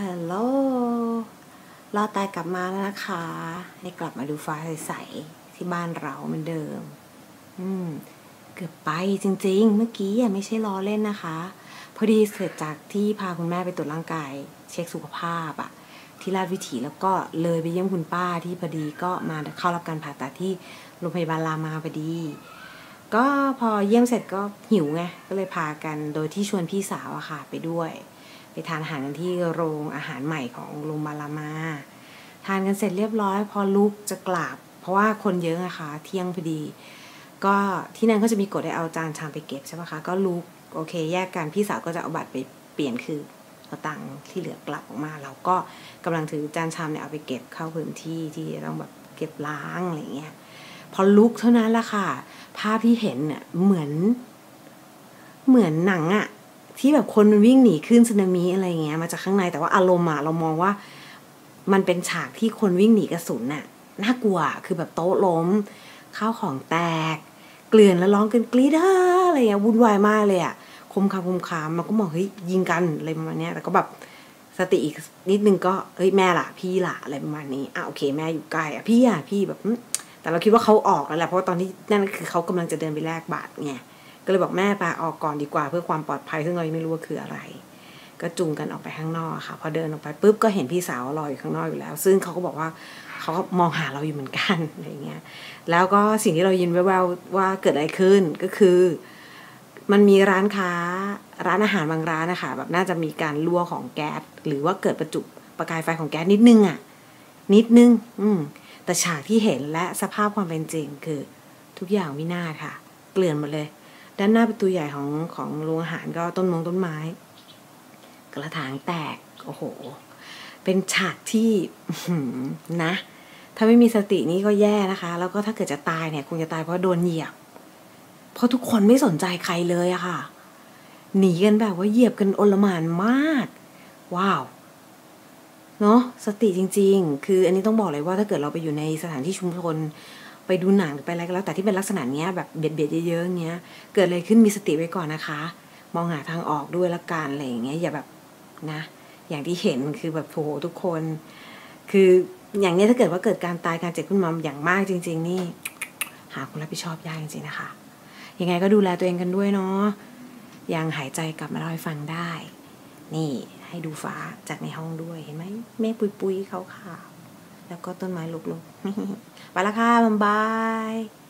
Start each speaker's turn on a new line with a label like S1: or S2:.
S1: ฮัลโหลรอตายกลับมาแล้วนะคะ ให้กลับมาดูฟ้าใสๆที่บ้านเราเหมือนเดิม อืม เกือบไปจริง ๆ เมื่อกี้อะไม่ใช่ล้อเล่นนะคะ พอดีเสร็จจากที่พาคุณแม่ไปตรวจร่างกาย เช็คสุขภาพอะที่ราชวิถีแล้วก็เลยไปเยี่ยมคุณป้าที่พอดีก็มาเข้ารับการผ่าตัดที่โรงพยาบาลรามาพอดี ก็พอเยี่ยมเสร็จก็หิวไงก็เลยพากันโดยที่ชวนพี่สาวอะค่ะ ไปด้วย ไปทานอาหารกันที่โรงอาหารใหม่ของโรงพยาบาลามา ทานกันเสร็จเรียบร้อย พอลุกจะกลับ เพราะว่าคนเยอะอะค่ะเที่ยงพอดี ก็ที่นั่นก็จะมีกฎให้เอาจานชามไปเก็บใช่ปะคะก็ลุกโอเค แยกกันพี่สาวก็จะเอาบัตรไปเปลี่ยนคือเอาตังค์ที่เหลือกลับออกมา เราก็กำลังถือจานชามเนี่ยเอาไปเก็บเข้าพื้นที่ที่ต้องแบบเก็บล้างอะไรเงี้ยพอลุกเท่านั้นละค่ะ ภาพที่เห็นเนี่ยเหมือน เหมือนหนังอะ ที่แบบคนมันวิ่งหนีขึ้นสึนามิอะไรเงี้ยมาจากข้างในแต่ว่าอารมณ์อะเรามองว่า มันเป็นฉากที่คนวิ่งหนีกระสุนน่ะน่ากลัวคือแบบโต๊ะล้มข้าวของแตก เกลื่อนแล้วร้องกันกรี๊ดอ่าอะไรเงี้ยวุ่นวายมากเลยอะคมคำคมคามมันก็มองเฮ้ยยิงกันอะไรประมาณเนี้ยแต่ก็แบบสติอีกนิดนึงก็เฮ้ยแม่ล่ะ พี่ล่ะอะไรประมาณนี้อะโอเค แม่อยู่ใกล้อะพี่อะพี่แบบแต่เราคิดว่าเขาออกแล้วแหละเพราะว่าตอนที่นั่นคือเขากำลังจะเดินไปแลกบัตรไง ก็เลยบอกแม่ไปออกก่อนดีกว่าเพื่อความปลอดภัยซึ่งเรายังไม่รู้ว่าคืออะไร ก็จูงกันออกไปข้างนอกค่ะ พอเดินออกไปปุ๊บก็เห็นพี่สาวรออยู่ข้างนอกอยู่แล้ว ซึ่งเขาก็บอกว่าเขาก็มองหาเราอยู่เหมือนกันอะไรเงี้ยแล้วก็สิ่งที่เรายินแววๆว่าเกิดอะไรขึ้นก็คือ มันมีร้านค้าร้านอาหารบางร้านนะคะแบบน่าจะมีการรั่วของแก๊สหรือว่าเกิดประจุประกายไฟของแก๊สนิดนึงอะ่ะนิดนึง อืม แต่ฉากที่เห็นและสภาพความเป็นจริงคือ ทุกอย่างวินาศค่ะ เกลื่อนหมดเลย ด้านหน้าประตูใหญ่ของของโรงอาหารก็ต้นมงต้นไม้ กระถางแตก โอ้โห เป็นฉากที่นะ ถ้าไม่มีสตินี่ก็แย่นะคะ แล้วก็ถ้าเกิดจะตายเนี่ยคงจะตายเพราะโดนเหยียบ เพราะทุกคนไม่สนใจใครเลยอะค่ะ หนีกันแบบว่าเหยียบกันโอลหมานมาก ว้าวเนาะสติจริง ๆ คืออันนี้ต้องบอกเลยว่าถ้าเกิดเราไปอยู่ในสถานที่ชุมชน ไปดูหนังหรือไปอะไรก็แล้ว แต่ที่เป็นลักษณะเนี้ยแบบเบียดเบียดเยอะๆเงี้ย เกิดอะไรขึ้นมีสติไว้ก่อนนะคะ มองหาทางออกด้วยละกันอะไรอย่างเงี้ยอย่าแบบนะ อย่างที่เห็นคือแบบโหทุกคน คืออย่างเนี้ยถ้าเกิดว่าเกิดการตายการเจ็บขึ้นมาอย่างมากจริง ๆ นี่ หาคนรับผิดชอบยากจริงๆนะคะยังไงก็ดูแลตัวเองกันด้วยเนาะยังหายใจกลับมาเล่าให้ฟังได้ นี่ให้ดูฟ้าจากในห้องด้วยเห็นไหมเมฆปุยๆขาวๆ แล้วก็ต้นไม้ลุกๆไปละค่ะบ๊ายบาย